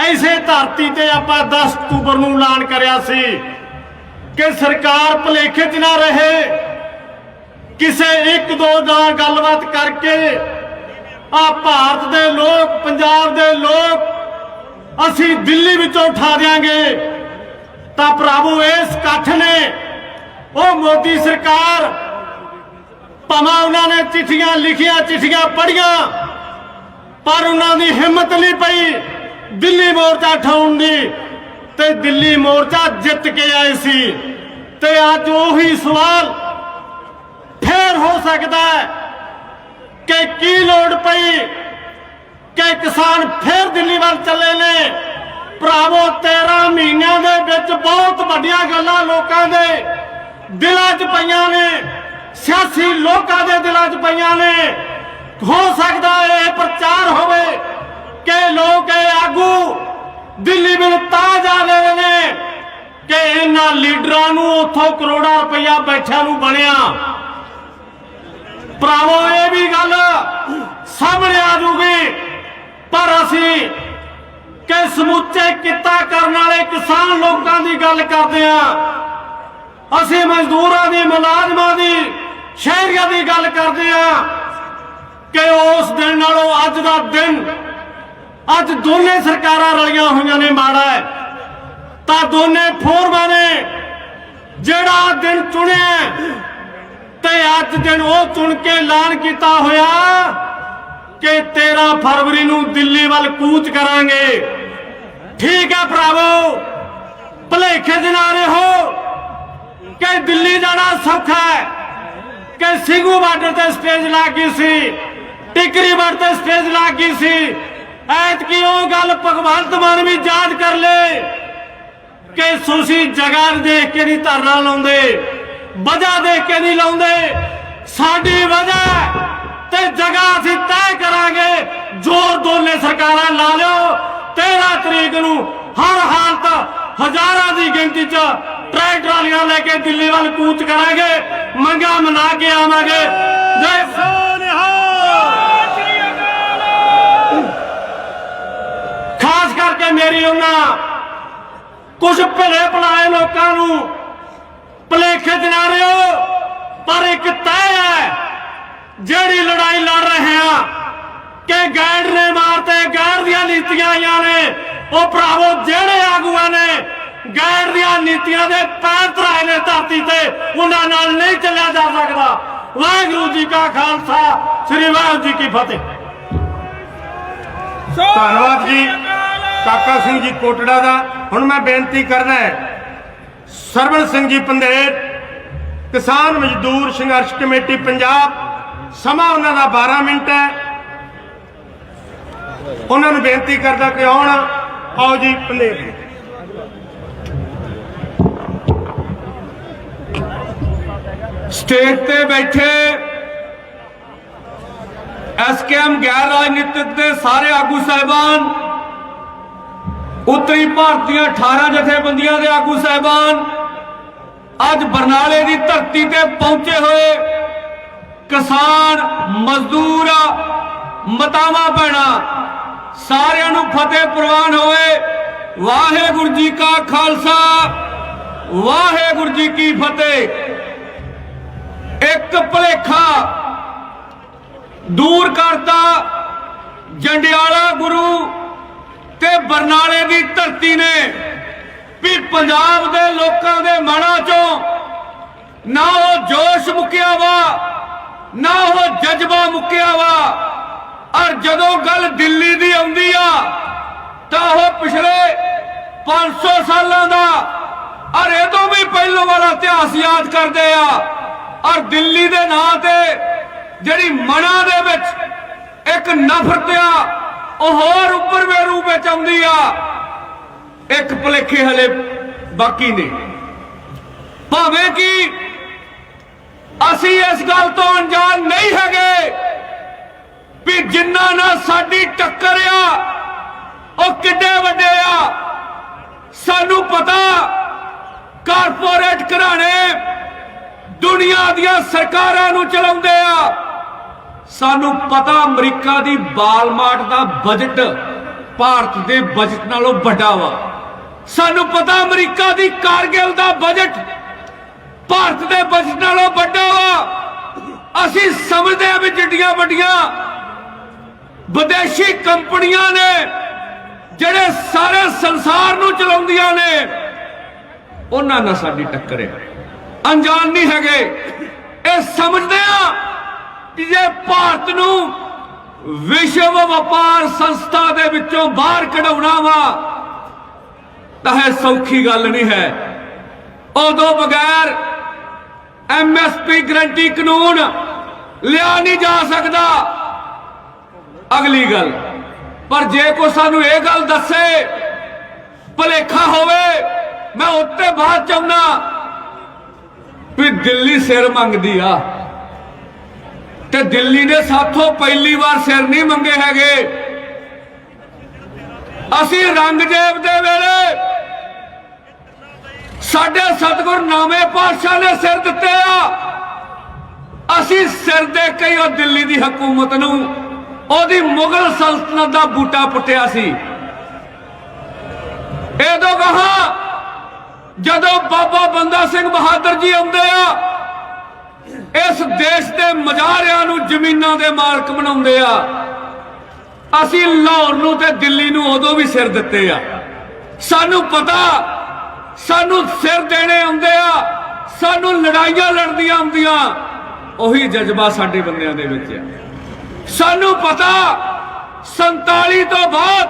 ਐਸੇ ਧਰਤੀ ਤੇ ਆਪਾਂ 10 ਅਕਤੂਬਰ ਨੂੰ ਐਲਾਨ ਕਰਿਆ ਸੀ ਕਿ ਸਰਕਾਰ ਭਲੇਖੇ 'ਚ ਨਾ ਰਹੇ। ਕਿਸੇ ਇੱਕ ਦੋ ਨਾਲ ਗੱਲਬਾਤ ਕਰਕੇ ਆ ਭਾਰਤ ਦੇ ਲੋਕ, ਪੰਜਾਬ ਦੇ ਲੋਕ ਅਸੀਂ ਦਿੱਲੀ ਵਿੱਚੋਂ ਉਠਾ ਦਿਆਂਗੇ। ਤਾਂ ਭਰਾਵੋ, ਇਸ ਇਕੱਠ ਨੇ ਉਹ ਮੋਦੀ ਸਰਕਾਰ, ਭਾਵੇਂ ਉਹਨਾਂ ਨੇ ਚਿੱਠੀਆਂ ਲਿਖੀਆਂ, ਚਿੱਠੀਆਂ ਪੜ੍ਹੀਆਂ, ਪਰ ਉਹਨਾਂ ਦੀ ਹਿੰਮਤ ਨਹੀਂ ਪਈ ਦਿੱਲੀ ਮੋਰਚਾ ਠਾਉਣ ਦੀ। ਤੇ ਦਿੱਲੀ ਮੋਰਚਾ ਜਿੱਤ ਕੇ ਆਏ ਸੀ। ਤੇ ਅੱਜ ਉਹੀ ਸਵਾਲ ਫੇਰ ਹੋ ਸਕਦਾ ਹੈ ਕਿ ਕੀ ਲੋੜ ਪਈ ਕਿ ਕਿਸਾਨ ਫੇਰ ਦਿੱਲੀ ਵੱਲ ਚੱਲੇ ਨੇ? ਭਰਾਵੋ 13 ਮਹੀਨਿਆਂ ਦੇ ਵਿੱਚ ਬਹੁਤ ਵੱਡੀਆਂ ਗੱਲਾਂ ਲੋਕਾਂ ਦੇ ਦਿਲਾਂ 'ਚ ਪਈਆਂ ਨੇ। ਸਿਆਸੀ ਲੋਕਾਂ ਦੇ ਦਿਲਾਂ 'ਚ ਪਈਆਂ ਨੇ। ਹੋ ਸਕਦਾ ਇਹ ਪ੍ਰਚਾਰ ਹੋਵੇ ਕਿ ਲੋਕ ਇਹ ਆਗੂ ਦਿੱਲੀ ਵਿੱਚ ਤਾਂ ਜਾ ਰਹੇ ਨੇ ਕਿ ਇਹਨਾਂ ਲੀਡਰਾਂ ਨੂੰ ਉੱਥੋਂ ਕਰੋੜਾਂ ਰੁਪਈਆ ਬੈਠਿਆਂ ਨੂੰ ਬਣਿਆ। ਭਰਾਵੋ, ਇਹ ਵੀ ਗੱਲ ਸਾਹਮਣੇ ਆ ਜੂਗੀ। ਪਰ ਅਸੀਂ ਕਿ ਸਮੁੱਚੇ ਕਿੱਤਾ ਕਰਨ ਵਾਲੇ ਕਿਸਾਨ ਲੋਕਾਂ ਦੀ ਗੱਲ ਕਰਦੇ ਆ ਅਸੀਂ ਮਜ਼ਦੂਰਾਂ ਦੀ, ਮੁਲਾਜ਼ਮਾਂ ਦੀ, ਸ਼ਹਿਰੀਆਂ ਦੀ ਗੱਲ ਕਰਦੇ ਆ ਕਿ ਉਸ ਦਿਨ ਨਾਲੋਂ ਅੱਜ ਦਾ ਦਿਨ, ਅੱਜ ਦੋਨੇ ਸਰਕਾਰਾਂ ਰਲੀਆਂ ਹੋਈਆਂ ਨੇ ਮਾੜਾ। ਹੈ ਤਾਂ ਦੋਨੇ ਫੋਰਮਾਂ ਨੇ ਜਿਹੜਾ ਦਿਨ ਚੁਣਿਆ ਤੇ ਅੱਜ ਦਿਨ ਉਹ ਚੁਣ ਕੇ ਐਲਾਨ ਕੀਤਾ ਹੋਇਆ ਕਿ 13 ਫਰਵਰੀ ਨੂੰ ਦਿੱਲੀ ਵੱਲ ਕੂਚ ਕਰਾਂਗੇ। ਠੀਕ ਹੈ ਭਰਾਵੋ, ਭਲੇਖੇ ਦੇ ਨਾ ਰਹੋ ਕਿ ਦਿੱਲੀ ਜਾਣਾ ਸੌਖਾ ਹੈ ਕਿ ਸਿੰਘੂ ਬਾਰਡਰ ਤੇ ਸਟੇਜ ਲੱਗ ਗਈ ਸੀ, ਟਿਕਰੀ ਬਾਰਡਰ ਤੇ ਸਟੇਜ ਲੱਗ ਗਈ ਸੀ। ਐਤਕੀ ਉਹ ਗੱਲ ਭਗਵੰਤ ਮਾਨ ਵੀ ਯਾਦ ਕਰ ਲੈ ਕਿ ਤੁਸੀਂ ਜਗ੍ਹਾ ਦੇਖ ਕੇ ਨਹੀਂ ਧਰਨਾ ਲਾਉਂਦੇ। ਵਜ੍ਹਾ ਦੇਖ ਕੇ ਨਹੀਂ ਲਾਉਂਦੇ। ਸਾਡੀ ਵਜ੍ਹਾ ਤੇ ਜਗ੍ਹਾ ਅਸੀਂ ਤੈਅ ਕਰਾਂਗੇ। ਜੋਰ ਦੋਨੇ ਸਰਕਾਰਾਂ ਲਾ ਲਿਓ। 13 ਤਰੀਕ ਨੂੰ ਹਰ ਹਾਲਤ ਹਜ਼ਾਰਾਂ ਦੀ ਗਿਣਤੀ 'ਚ ਟਰੈਕ ਟਰਾਲੀਆਂ ਲੈ ਕੇ ਦਿੱਲੀ ਵੱਲ ਕੂਚ ਕਰਾਂਗੇ। ਮੰਗਾ ਮਨਾ ਕੇ ਆਵਾਂਗੇ। ਜੈ ਸੋਨਿਹਾ ਖਾਸ ਕਰਕੇ ਮੇਰੀ ਉਹਨਾਂ ਕੁਝ ਭਲੇ ਭਲਾਏ ਲੋਕਾਂ ਨੂੰ ਭਲੇਖੇ ਚ ਨਾ ਰਿਓ, ਪਰ ਇੱਕ ਤੈਅ ਹੈ, ਜਿਹੜੀ ਲੜਾਈ ਲੜ ਰਹੇ ਆ, ਕਿ ਗੈਂਡ ਨੇ ਮਾਰਤੇ, ਗੈਂਡ ਦੀਆਂ ਨੀਤੀਆਂ ਆਈਆਂ ਨੇ, ਉਹ ਭਰਾਵੋ ਜਿਹੜੇ ਆਗੂਆਂ ਨੇ, ਗੈਂਡ ਦੀਆਂ ਨੀਤੀਆਂ ਦੇ ਪੈਰ ਧਰਾਏ ਨੇ ਧਰਤੀ ਤੇ, ਉਹਨਾਂ ਨਾਲ ਨਹੀਂ ਚੱਲਿਆ ਜਾ ਸਕਦਾ। ਵਾਹਿਗੁਰੂ ਜੀ ਕਾ ਖਾਲਸਾ, ਸ੍ਰੀ ਵਾਹਿਗੁਰੂ ਜੀ ਕੀ ਫਤਿਹ। ਧੰਨਵਾਦ ਜੀ। ਕਾਕਾ ਸਿੰਘ ਜੀ ਕੋਟੜਾ ਦਾ, ਹੁਣ ਮੈਂ ਬੇਨਤੀ ਕਰਨਾ ਹੈ ਸਰਵਣ ਸਿੰਘ ਜੀ ਪੰਧੇਰ ਕਿਸਾਨ ਮਜ਼ਦੂਰ ਸੰਘਰਸ਼ ਕਮੇਟੀ ਪੰਜਾਬ, ਸਮਾਂ ਉਹਨਾਂ ਦਾ 12 ਮਿੰਟ ਹੈ। ਉਹਨਾਂ ਨੂੰ ਬੇਨਤੀ ਕਰਦਾ ਕਿ ਆਉਣ। ਆਓ ਜੀ ਪੰਧੇਰ ਜੀ। ਸਟੇਜ ਤੇ ਬੈਠੇ ਐਸਕੇਐਮ ਗੈਰ ਰਾਜਨੀਤਿਕ ਦੇ ਸਾਰੇ ਆਗੂ ਸਾਹਿਬਾਨ ਉੱਤਰੀ ਭਾਰਤ ਦੀਆਂ 18 ਜਥੇਬੰਦੀਆਂ ਦੇ ਆਗੂ ਸਾਹਿਬਾਨ ਅੱਜ ਬਰਨਾਲੇ ਦੀ ਧਰਤੀ ਤੇ ਪਹੁੰਚੇ ਹੋਏ ਕਿਸਾਨ, ਮਜ਼ਦੂਰ, ਮਤਾਵਾ ਭੈਣਾ, ਸਾਰਿਆਂ ਨੂੰ ਫਤਿਹ ਪ੍ਰਵਾਨ ਹੋਵੇ ਵਾਹਿਗੁਰੂ ਜੀ ਕਾ ਖਾਲਸਾ, ਵਾਹਿਗੁਰੂ ਜੀ ਕੀ ਫਤਿਹ। ਇੱਕ ਭਲੇਖਾ ਦੂਰ ਕਰਤਾ ਜੰਡਿਆਲਾ ਗੁਰੂ ਤੇ ਬਰਨਾਲੇ ਦੀ ਧਰਤੀ ਨੇ ਵੀ ਪੰਜਾਬ ਦੇ ਲੋਕਾਂ ਦੇ ਮਨਾਂ ਚੋਂ ਨਾ ਉਹ ਜੋਸ਼ ਮੁੱਕਿਆ ਵਾ, ਨਾ ਉਹ ਜਜ਼ਬਾ ਮੁੱਕਿਆ ਵਾ। ਔਰ ਜਦੋਂ ਗੱਲ ਦਿੱਲੀ ਦੀ ਆਉਂਦੀ ਆ, ਤਾਂ ਉਹ ਪਿਛਲੇ 500 ਸਾਲਾਂ ਦਾ, ਔਰ ਇਹ ਤੋਂ ਵੀ ਪਹਿਲੋਂ ਵਾਲਾ ਇਤਿਹਾਸ ਯਾਦ ਕਰਦੇ ਆ। ਔਰ ਦਿੱਲੀ ਦੇ ਨਾਂ ਤੇ ਜਿਹੜੀ ਮਨਾਂ ਦੇ ਵਿੱਚ ਇੱਕ ਨਫ਼ਰਤ ਆ ਉਹ ਹੋਰ ਉੱਪਰ ਵੇ ਰੂਪ ਵਿੱਚ ਆਉਂਦੀ ਆ। ਇੱਕ ਭੁਲੇਖੇ ਹਲੇ ਬਾਕੀ ਨੇ। ਭਾਵੇਂ ਕਿ ਅਸੀਂ ਇਸ ਗੱਲ ਤੋਂ ਅਣਜਾਣ ਨਹੀਂ ਹੈਗੇ ਵੀ ਜਿੰਨਾ ਨਾਲ ਸਾਡੀ ਟੱਕਰ ਆ, ਉਹ ਕਿੱਡੇ ਵੱਡੇ ਆ। ਸਾਨੂੰ ਪਤਾ ਕਾਰਪੋਰੇਟ ਘਰਾਣੇ ਦੁਨੀਆ ਦੀਆਂ ਸਰਕਾਰਾਂ ਨੂੰ ਚਲਾਉਂਦੇ ਆ। ਸਾਨੂੰ ਪਤਾ ਅਮਰੀਕਾ ਦੀ ਬਾਲਮਾਰਟ ਦਾ ਬਜਟ ਭਾਰਤ ਦੇ ਬਜਟ ਨਾਲੋਂ ਵੱਡਾ ਵਾ। ਸਾਨੂੰ ਪਤਾ ਅਮਰੀਕਾ ਦੀ ਕਾਰਗਿਲ ਦਾ ਬਜਟ ਭਾਰਤ ਦੇ ਬਜਟ ਨਾਲੋਂ ਵੱਡਾ ਵਾ। ਅਸੀਂ ਸਮਝਦੇ ਆ ਵੀ ਜਿੱਡੀਆਂ ਵੱਡੀਆਂ ਵਿਦੇਸ਼ੀ ਕੰਪਨੀਆਂ ਨੇ, ਜਿਹੜੇ ਸਾਰੇ ਸੰਸਾਰ ਨੂੰ ਚਲਾਉਂਦੀਆਂ ਨੇ, ਉਹਨਾਂ ਨਾਲ ਸਾਡੀ ਟੱਕਰ ਹੈ। ਅਣਜਾਣ ਨਹੀਂ ਹੈਗੇ। ਇਹ ਸਮਝਦੇ ਆ ਕਿ ਜੇ ਭਾਰਤ ਨੂੰ ਵਿਸ਼ਵ ਵਪਾਰ ਸੰਸਥਾ ਦੇ ਵਿੱਚੋਂ ਬਾਹਰ ਕਢਾਉਣਾ ਵਾ, ਤਾਂ ਇਹ ਸੌਖੀ ਗੱਲ ਨਹੀਂ ਹੈ। ਉਦੋਂ ਬਗੈਰ ਐਮਐਸਪੀ ਗਰੰਟੀ ਕਾਨੂੰਨ ਲਿਆ ਨਹੀਂ ਜਾ ਸਕਦਾ। ਅਗਲੀ ਗੱਲ, ਪਰ ਜੇ ਕੋ ਸਾਨੂੰ ਇਹ ਗੱਲ ਦੱਸੇ, ਭਲੇਖਾ ਹੋਵੇ, ਮੈਂ ਉੱਤੇ ਬਾਅਦ ਚਾਹੁੰਦਾ ਵੀ ਦਿੱਲੀ ਸਿਰ ਮੰਗਦੀ ਆ। ਤੇ ਦਿੱਲੀ ਨੇ ਸਾਥੋਂ ਪਹਿਲੀ ਵਾਰ ਸਿਰ ਨਹੀਂ ਮੰਗੇ ਹੈਗੇ। ਅਸੀਂ ਰੰਗਦੇਵ ਦੇ ਵੇਲੇ ਸਾਡੇ ਸਤਿਗੁਰ ਨਾਮੇ ਪਾਤਸ਼ਾਹ ਨੇ ਸਿਰ ਦਿੱਤੇ ਆ। ਅਸੀਂ ਸਿਰ ਦੇ ਕੇ ਉਹ ਦਿੱਲੀ ਦੀ ਹਕੂਮਤ ਨੂੰ, ਉਹਦੀ ਮੁਗਲ ਸਲਤਨਤ ਦਾ ਬੂਟਾ ਪੁੱਟਿਆ ਸੀ। ਇਹ ਤੋਂ ਕਹਾ, ਜਦੋਂ ਬਾਬਾ ਬੰਦਾ ਸਿੰਘ ਬਹਾਦਰ ਜੀ ਆਉਂਦੇ ਆ ਇਸ ਦੇਸ਼ ਦੇ ਮਜ਼ਾਰਿਆਂ ਨੂੰ ਜ਼ਮੀਨਾਂ ਦੇ ਮਾਲਕ ਬਣਾਉਂਦੇ ਆ। ਅਸੀਂ ਲਾਹੌਰ ਨੂੰ ਤੇ ਦਿੱਲੀ ਨੂੰ ਉਦੋਂ ਵੀ ਸਿਰ ਦਿੱਤੇ ਆ। ਸਾਨੂੰ ਪਤਾ, ਸਾਨੂੰ ਸਿਰ ਦੇਣੇ ਆਉਂਦੇ ਆ, ਸਾਨੂੰ ਲੜਾਈਆਂ ਲੜਦੀਆਂ ਆਉਂਦੀਆਂ। ਉਹੀ ਜਜ਼ਬਾ ਸਾਡੇ ਬੰਦਿਆਂ ਦੇ ਵਿੱਚ ਆ। ਸਾਨੂੰ ਪਤਾ 47 ਤੋਂ ਬਾਅਦ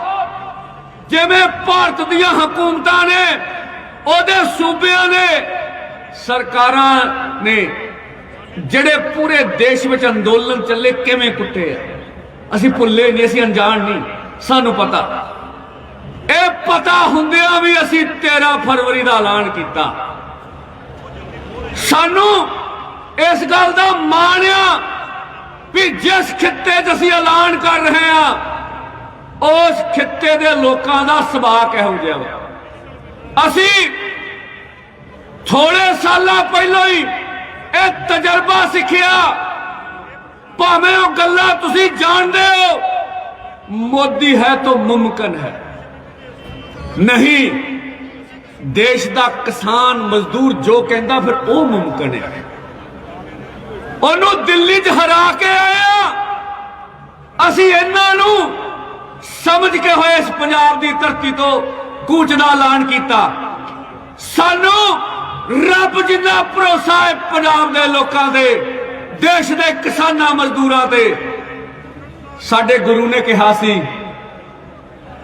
ਜਿਵੇਂ ਭਾਰਤ ਦੀਆਂ ਹਕੂਮਤਾਂ ਨੇ, ਉਹਦੇ ਸੂਬਿਆਂ ਨੇ, ਸਰਕਾਰਾਂ ਨੇ ਜਿਹੜੇ ਪੂਰੇ ਦੇਸ਼ ਵਿੱਚ ਅੰਦੋਲਨ ਚੱਲੇ, ਕਿਵੇਂ ਕੁੱਟੇ ਆ? ਅਸੀਂ ਭੁੱਲੇ ਨਹੀਂ, ਅਸੀਂ ਅਣਜਾਣ ਨਹੀਂ, ਸਾਨੂੰ ਪਤਾ। ਇਹ ਪਤਾ ਹੁੰਦਿਆਂ ਵੀ ਅਸੀਂ 13 ਫਰਵਰੀ ਦਾ ਐਲਾਨ ਕੀਤਾ। ਸਾਨੂੰ ਇਸ ਗੱਲ ਦਾ ਮਾਣ ਆ ਵੀ ਜਿਸ ਖਿੱਤੇ 'ਚ ਅਸੀਂ ਐਲਾਨ ਕਰ ਰਹੇ ਹਾਂ, ਉਸ ਖਿੱਤੇ ਦੇ ਲੋਕਾਂ ਦਾ ਸੁਭਾਅ ਕਿਹੋ ਜਿਹਾ ਵਾ। ਅਸੀਂ ਥੋੜੇ ਸਾਲਾਂ ਪਹਿਲਾਂ ਹੀ ਇਹ ਤਜਰਬਾ ਸਿੱਖਿਆ। ਭਾਵੇਂ ਉਹ ਗੱਲਾਂ ਤੁਸੀਂ ਜਾਣਦੇ ਹੋ, ਮੋਦੀ ਹੈ ਤਾਂ ਮੁਮਕਨ ਹੈ। ਨਹੀਂ, ਦੇਸ਼ ਦਾ ਕਿਸਾਨ ਮਜ਼ਦੂਰ ਜੋ ਕਹਿੰਦਾ ਫਿਰ ਉਹ ਮੁਮਕਨ ਹੈ। ਉਹਨੂੰ ਦਿੱਲੀ 'ਚ ਹਰਾ ਕੇ ਆਇਆ। ਅਸੀਂ ਇਹਨਾਂ ਨੂੰ ਸਮਝ ਕੇ ਹੋਏ ਇਸ ਪੰਜਾਬ ਦੀ ਧਰਤੀ ਤੋਂ ਕੂਚ ਦਾ ਐਲਾਨ ਕੀਤਾ। ਸਾਨੂੰ ਰੱਬ ਜਿੰਨਾ ਭਰੋਸਾ ਹੈ ਪੰਜਾਬ ਦੇ ਲੋਕਾਂ ਤੇ, ਦੇਸ਼ ਦੇ ਕਿਸਾਨਾਂ ਮਜ਼ਦੂਰਾਂ ਤੇ। ਸਾਡੇ ਗੁਰੂ ਨੇ ਕਿਹਾ ਸੀ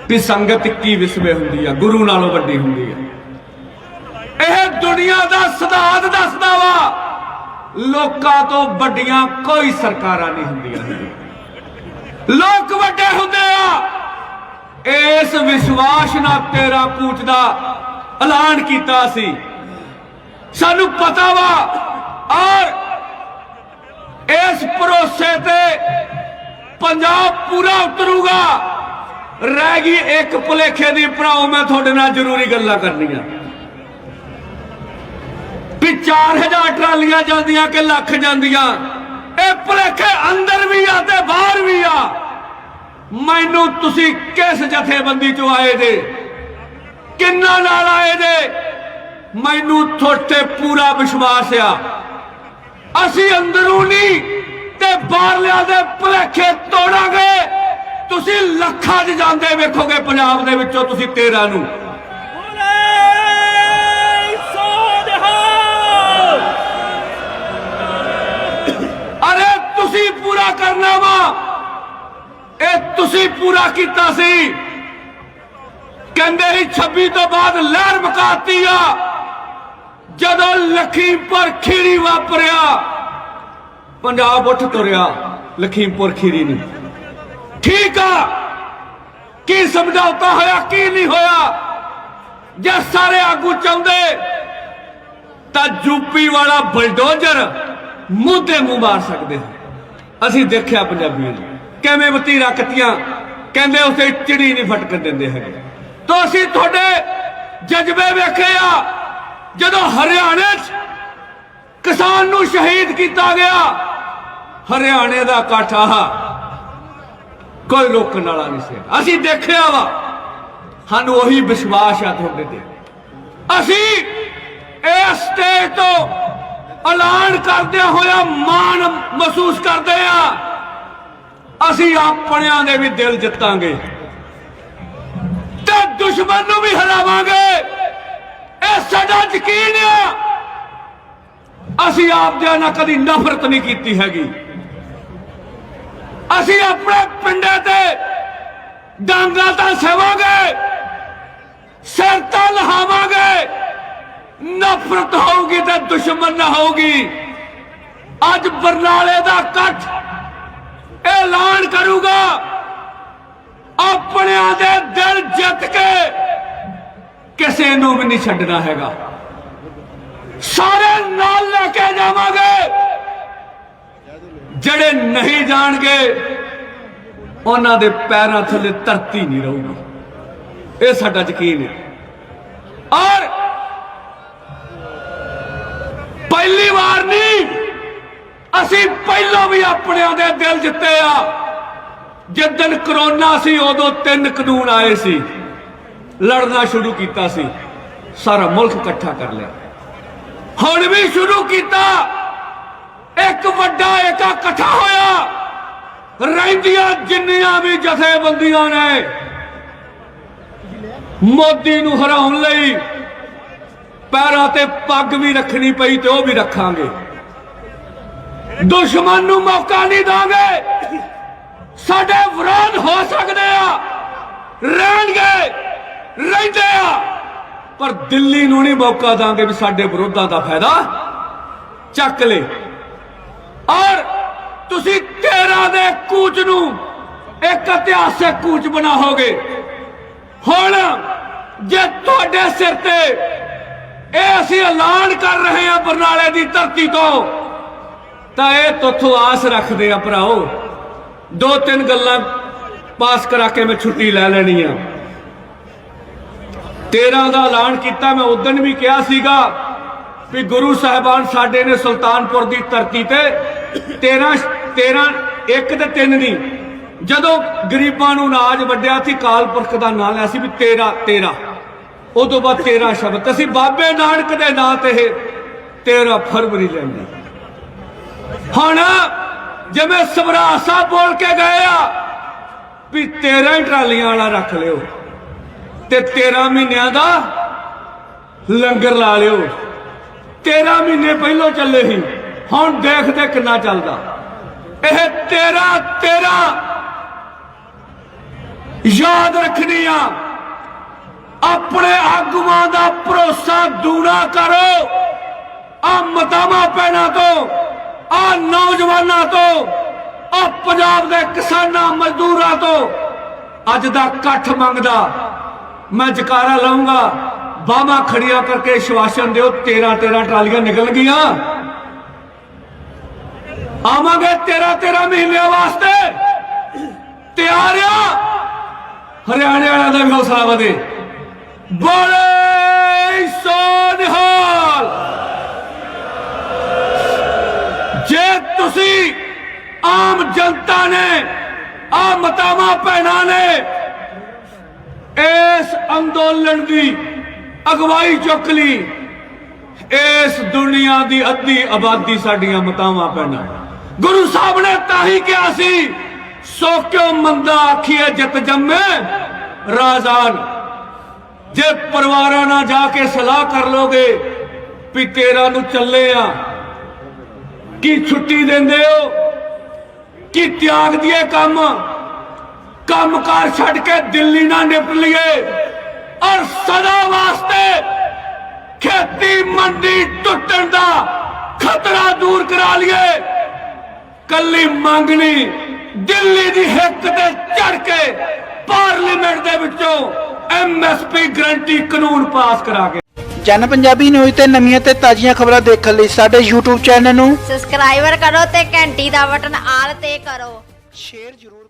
ਵੀ ਸੰਗਤ ਇੱਕੀ ਵਿਸਵੇ ਹੁੰਦੀ ਆ, ਗੁਰੂ ਨਾਲੋਂ ਵੱਡੀ ਹੁੰਦੀ ਆ। ਇਹ ਦੁਨੀਆ ਦਾ ਸਿਧਾਂਤ ਦੱਸਦਾ ਵਾ, ਲੋਕਾਂ ਤੋਂ ਵੱਡੀਆਂ ਕੋਈ ਸਰਕਾਰਾਂ ਨਹੀਂ ਹੁੰਦੀਆਂ। ਲੋਕ ਵੱਡੇ ਹੁੰਦੇ ਆ, ਇਸ ਵਿਸ਼ਵਾਸ ਨਾਲ ਤੇਰਾ ਕੂਚ ਦਾ ਐਲਾਨ ਕੀਤਾ ਸੀ। ਸਾਨੂੰ ਪਤਾ ਵਾ। ਔਰ ਇਸ ਭਰੋਸੇ ਤੇ ਪੰਜਾਬ ਪੂਰਾ ਉਤਰੂਗਾ। ਰਹਿ ਗਈ ਇੱਕ ਭੁਲੇਖੇ ਦੀ ਭਰਾਓ, ਮੈਂ ਤੁਹਾਡੇ ਨਾਲ ਜ਼ਰੂਰੀ ਗੱਲਾਂ ਕਰਨੀਆਂ। ਵੀ 4000 ਟਰਾਲੀਆਂ ਜਾਂਦੀਆਂ ਕਿ ਲੱਖ ਜਾਂਦੀਆਂ। ਇਹ ਭੁਲੇਖੇ ਅੰਦਰ ਵੀ ਆ ਤੇ ਬਾਹਰ ਵੀ ਆ। ਮੈਨੂੰ ਤੁਸੀਂ ਕਿਸ ਜਥੇਬੰਦੀ ਚੋਂ ਆਏ ਦੇ ਕਿੰਨਾ ਨਾਲ ਆਏ ਦੇ ਮੈਨੂੰ ਤੁਹਾਡੇ ਪੂਰਾ ਵਿਸ਼ਵਾਸ ਆ। ਅਸੀਂ ਅੰਦਰੂਨੀ ਤੇ ਬਾਹਰਲਿਆਂ ਦੇ ਭੁਲੇਖੇ ਤੋੜਾਂਗੇ। ਤੁਸੀਂ ਲੱਖਾਂ 'ਚ ਜਾਂਦੇ ਵੇਖੋਗੇ ਪੰਜਾਬ ਦੇ ਵਿੱਚੋਂ ਤੁਸੀਂ 13 ਨੂੰ। ਅਰੇ ਤੁਸੀਂ ਪੂਰਾ ਕਰਨਾ ਵਾ। ਇਹ ਤੁਸੀਂ ਪੂਰਾ ਕੀਤਾ ਸੀ। ਕਹਿੰਦੇ ਸੀ 26 ਤੋਂ ਬਾਅਦ ਲਹਿਰ ਮਕਾਤੀ ਆ। ਜਦੋਂ ਲਖੀਮਪੁਰ ਖੀਰੀ ਵਾਪਰਿਆ, ਪੰਜਾਬ ਉੱਠ ਤੁਰਿਆ, ਲਖੀਮਪੁਰ ਖੀਰੀ ਨੂੰ। ਠੀਕ ਆ? ਕੀ ਸਮਝੌਤਾ ਹੋਇਆ, ਕੀ ਨਹੀਂ ਹੋਇਆ? ਜੇ ਸਾਰੇ ਆਗੂ ਚਾਹੁੰਦੇ, ਤਾਂ ਯੂਪੀ ਵਾਲਾ ਬਲਡੋਜ਼ਰ ਮੂੰਹ ਤੇ ਮੂੰਹ ਮਾਰ ਸਕਦੇ ਅਸੀਂ ਦੇਖਿਆ ਪੰਜਾਬੀਆਂ ਨੂੰ, ਕਿਵੇਂ ਵਤੀਰਾ ਕੱਤੀਆਂ, ਕਹਿੰਦੇ ਉਸੇ ਚਿੜੀ ਨਹੀਂ ਫਟਕਣ ਦਿੰਦੇ ਹੈਗੇ। ਤਾਂ ਅਸੀਂ ਤੁਹਾਡੇ ਜਜ਼ਬੇ ਵੇਖੇ ਆ ਜਦੋਂ ਹਰਿਆਣੇ 'ਚ ਕਿਸਾਨ ਨੂੰ ਸ਼ਹੀਦ ਕੀਤਾ ਗਿਆ, ਹਰਿਆਣੇ ਦਾ ਇਕੱਠ ਆਹ ਕੋਈ ਰੋਕਣ ਵਾਲਾ ਨਹੀਂ ਸੀ। ਅਸੀਂ ਦੇਖਿਆ ਵਾ, ਸਾਨੂੰ ਉਹੀ ਵਿਸ਼ਵਾਸ ਆ ਤੁਹਾਡੇ ਤੇ। ਅਸੀਂ ਇਸ ਸਟੇਜ ਤੋਂ ਐਲਾਨ ਕਰਦਿਆਂ ਹੋਇਆ ਮਾਣ ਮਹਿਸੂਸ ਕਰਦੇ ਆ। ਅਸੀਂ ਆਪਣਿਆਂ ਦੇ ਵੀ ਦਿਲ ਜਿੱਤਾਂਗੇ ਤੇ ਦੁਸ਼ਮਣ ਨੂੰ ਵੀ ਹਰਾਵਾਂਗੇ। ਇਹ ਸਾਡਾ ਯਕੀਨ ਆ। ਅਸੀਂ ਆਪਦਿਆਂ ਨਾਲ ਕਦੀ ਨਫ਼ਰਤ ਨਹੀਂ ਕੀਤੀ ਹੈਗੀ। ਅਸੀਂ ਆਪਣੇ ਪਿੰਡੇ ਤੇ ਡਾਂਗਾ ਤਾਂ ਸੇਵਾਂਗੇ, ਸਿਰ ਤਾਂ ਲਹਾਵਾਂਗੇ। ਨਫ਼ਰਤ ਹੋਊਗੀ ਤੇ ਦੁਸ਼ਮਣ ਨਾ ਹੋਊਗੀ। ਅੱਜ ਬਰਨਾਲੇ ਦਾ ਇਕੱਠ ਐਲਾਨ ਕਰੂਗਾ। ਆਪਣਿਆਂ ਦੇ ਦਿਲ ਜਿੱਤ ਕੇ ਕਿਸੇ ਨੂੰ ਵੀ ਨਹੀਂ ਛੱਡਣਾ ਹੈਗਾ। ਸਾਰੇ ਨਾਲ ਲੈ ਕੇ ਜਾਵਾਂਗੇ। ਜਿਹੜੇ ਨਹੀਂ ਜਾਣਗੇ, ਉਹਨਾਂ ਦੇ ਪੈਰਾਂ ਥੱਲੇ ਧਰਤੀ ਨਹੀਂ ਰਹੂਗੀ। ਇਹ ਸਾਡਾ ਯਕੀਨ ਹੈ। ਔਰ ਪਹਿਲੀ ਵਾਰ ਨਹੀਂ, ਅਸੀਂ ਪਹਿਲਾਂ ਵੀ ਆਪਣਿਆਂ ਦੇ ਦਿਲ ਜਿੱਤੇ ਆ। ਜਿੱਦਣ ਕਰੋਨਾ ਸੀ, ਉਦੋਂ ਤਿੰਨ ਕਾਨੂੰਨ ਆਏ ਸੀ। ਲੜਨਾ ਸ਼ੁਰੂ ਕੀਤਾ ਸੀ। ਸਾਰਾ ਮੁਲਕ ਇਕੱਠਾ ਕਰ ਲਿਆ। ਹੁਣ ਵੀ ਸ਼ੁਰੂ ਕੀਤਾ। ਇੱਕ ਵੱਡਾ ਏਕਾ ਇਕੱਠਾ ਹੋਇਆ। ਰਹਿੰਦੀਆਂ ਜਿੰਨੀਆਂ ਵੀ ਜਥੇਬੰਦੀਆਂ ਨੇ, ਮੋਦੀ ਨੂੰ ਹਰਾਉਣ ਲਈ ਪੈਰਾਂ ਤੇ ਪੱਗ ਵੀ ਰੱਖਣੀ ਪਈ ਤੇ ਉਹ ਵੀ ਰੱਖਾਂਗੇ। ਦੁਸ਼ਮਣ ਨੂੰ ਮੌਕਾ ਨਹੀਂ ਦਾਂਗੇ। ਸਾਡੇ ਵਿਰੋਧ ਹੋ ਸਕਦੇ ਆ। ਰਹਿਣਗੇ। ਰਹਿੰਦੇ ਆ। ਪਰ ਦਿੱਲੀ ਨੂੰ ਨਹੀਂ ਮੌਕਾ ਦਾਂਗੇ ਵੀ ਸਾਡੇ ਵਿਰੋਧਾਂ ਦਾ ਫਾਇਦਾ ਚੱਕ ਲੈ। ਔਰ ਤੁਸੀਂ 13 ਦੇ ਕੂਚ ਨੂੰ ਇੱਕ ਇਤਿਹਾਸਕ ਕੂਚ ਬਣਾਓਗੇ। ਹੁਣ ਜੇ ਤੁਹਾਡੇ ਸਿਰ ਤੇ ਇਹ ਅਸੀਂ ਐਲਾਨ ਕਰ ਰਹੇ ਹਾਂ ਬਰਨਾਲੇ ਦੀ ਧਰਤੀ ਤੋਂ, ਤਾਂ ਇਹ ਤੁਥੋਂ ਆਸ ਰੱਖਦੇ ਆ ਭਰਾਓ। ਦੋ ਤਿੰਨ ਗੱਲਾਂ ਪਾਸ ਕਰਾ ਕੇ ਮੈਂ ਛੁੱਟੀ ਲੈ ਲੈਣੀ ਆ। 13 ਦਾ ਐਲਾਨ ਕੀਤਾ, ਮੈਂ ਉਦੋਂ ਵੀ ਕਿਹਾ ਸੀਗਾ ਵੀ ਗੁਰੂ ਸਾਹਿਬਾਨ ਸਾਡੇ ਨੇ ਸੁਲਤਾਨਪੁਰ ਦੀ ਧਰਤੀ ਤੇ 13 13 ਇੱਕ ਤੇ ਤਿੰਨ ਨਹੀਂ, ਜਦੋਂ ਗਰੀਬਾਂ ਨੂੰ ਅਨਾਜ ਵੱਡਿਆ ਸੀ ਕਾਲਪੁਰਖ ਦਾ ਨਾਂ ਲਿਆ ਸੀ ਵੀ 13 13 ਉਦੋਂ ਬਾਅਦ 13 ਸ਼ਬਦ, ਅਸੀਂ ਬਾਬੇ ਨਾਨਕ ਦੇ ਨਾਂ ਤੇ ਇਹ 13 ਫਰਵਰੀ ਲੈਂਦੇ ਹੁਣ ਜਿਵੇਂ ਸਵਰਾਸਾ ਬੋਲ ਕੇ ਗਏ ਆ, ਵੀ 13 ਟਰਾਲੀਆਂ ਵਾਲਾ ਰੱਖ ਲਿਓ। ਤੇ 13 ਮਹੀਨਿਆਂ ਦਾ ਲੰਗਰ ਲਾ ਲਿਓ। 13 ਮਹੀਨੇ ਪਹਿਲਾਂ ਚੱਲੇ ਸੀ, ਹੁਣ ਦੇਖਦੇ ਕਿੰਨਾ ਚੱਲਦਾ। ਇਹ 13 13 ਯਾਦ ਰੱਖਣੀ ਆ, ਆਪਣੇ ਆਗੂਆਂ ਦਾ ਭਰੋਸਾ ਦੂਣਾ ਕਰੋ। ਆ ਮਤਾਵਾ ਪੈਣਾ ਤੋਂ, ਆ ਨੌਜਵਾਨਾਂ ਤੋਂ, ਆ ਪੰਜਾਬ ਦੇ ਕਿਸਾਨਾਂ ਮਜ਼ਦੂਰਾਂ ਤੋਂ, ਅੱਜ ਦਾ ਇਕੱਠ ਮੰਗਦਾ। ਮੈਂ ਜਕਾਰਾ ਲਾਉਂਗਾ। ਬਾਹਾਂ ਖੜੀਆਂ ਕਰਕੇ ਸ਼ਵਾਸਨ ਦਿਓ 13 13 ਟਰਾਲੀਆਂ ਨਿਕਲ ਗਈਆਂ। ਆਵਾਂਗੇ 13 13 ਮਹੀਨਿਆਂ ਵਾਸਤੇ। ਤਿਆਰ ਆ। ਹਰਿਆਣੇ ਵਾਲਿਆਂ ਦਾ ਵੀ ਹੌਸਲਾ ਵਧੇ। ਬੋਲੇ ਸੋਨਹਾਲ ਜੇ ਤੁਸੀਂ ਆਮ ਜਨਤਾ ਨੇ ਆ ਮਤਾਵਾ, ਭੈਣਾਂ ਨੇ ਇਸ ਅੰਦੋਲਨ ਦੀ ਅਗਵਾਈ ਚੁੱਕ ਲਈ। ਇਸ ਦੁਨੀਆ ਦੀ ਅੱਧੀ ਆਬਾਦੀ ਸਾਡੀਆਂ ਮਤਾਵਾਂ ਪੈਣਾ। ਗੁਰੂ ਸਾਹਿਬ ਨੇ ਤਾਂ ਹੀ ਕਿਹਾ ਸੀ, ਸੋ ਕਿਉ ਮੰਦਾ ਆਖੀਏ ਜਿਤ ਜੰਮੇ? ਰਾਜ਼ਾਨ ਜੇ ਪਰਿਵਾਰਾਂ ਨਾਲ ਜਾ ਕੇ ਸਲਾਹ ਕਰ ਲੋਗੇ ਵੀ ਤੇਰਾ ਨੂੰ ਚੱਲੇ ਆ, ਕੀ ਛੁੱਟੀ ਦਿੰਦੇ ਹੋ? ਕੀ ਤਿਆਗ ਦੀਏ ਕੰਮ? ਕੰਮਕਾਰ ਛੱਡ ਕੇ ਦਿੱਲੀ ਨਾਲ ਨਿਪਟ ਲਈਏ ਔਰ ਸਦਾ ਵਾਸਤੇ ਖੇਤੀ ਮੰਡੀ ਟੁੱਟਣ ਦਾ ਖਤਰਾ ਦੂਰ ਕਰਾ ਲਈਏ। ਕੱਲੀ ਮੰਗਣੀ ਦਿੱਲੀ ਦੀ ਹਿੱਕ ਤੇ ਚੜ ਕੇ ਪਾਰਲੀਮੈਂਟ ਦੇ ਵਿੱਚੋਂ ਐਮਐਸਪੀ ਗਰੰਟੀ ਕਾਨੂੰਨ ਪਾਸ ਕਰਾ ਕੇ। ਜਨ ਪੰਜਾਬੀ ਨਿਊਜ਼ ਤੇ ਨਵੀਆਂ ਤੇ ਤਾਜ਼ੀਆਂ ਖਬਰਾਂ ਦੇਖਣ ਲਈ ਸਾਡੇ YouTube ਚੈਨਲ ਨੂੰ ਸਬਸਕ੍ਰਾਈਬਰ ਕਰੋ ਤੇ ਘੰਟੀ ਦਾ ਬਟਨ ਆਲ ਤੇ ਕਰੋ। ਸ਼ੇਅਰ ਜ਼ਰੂਰ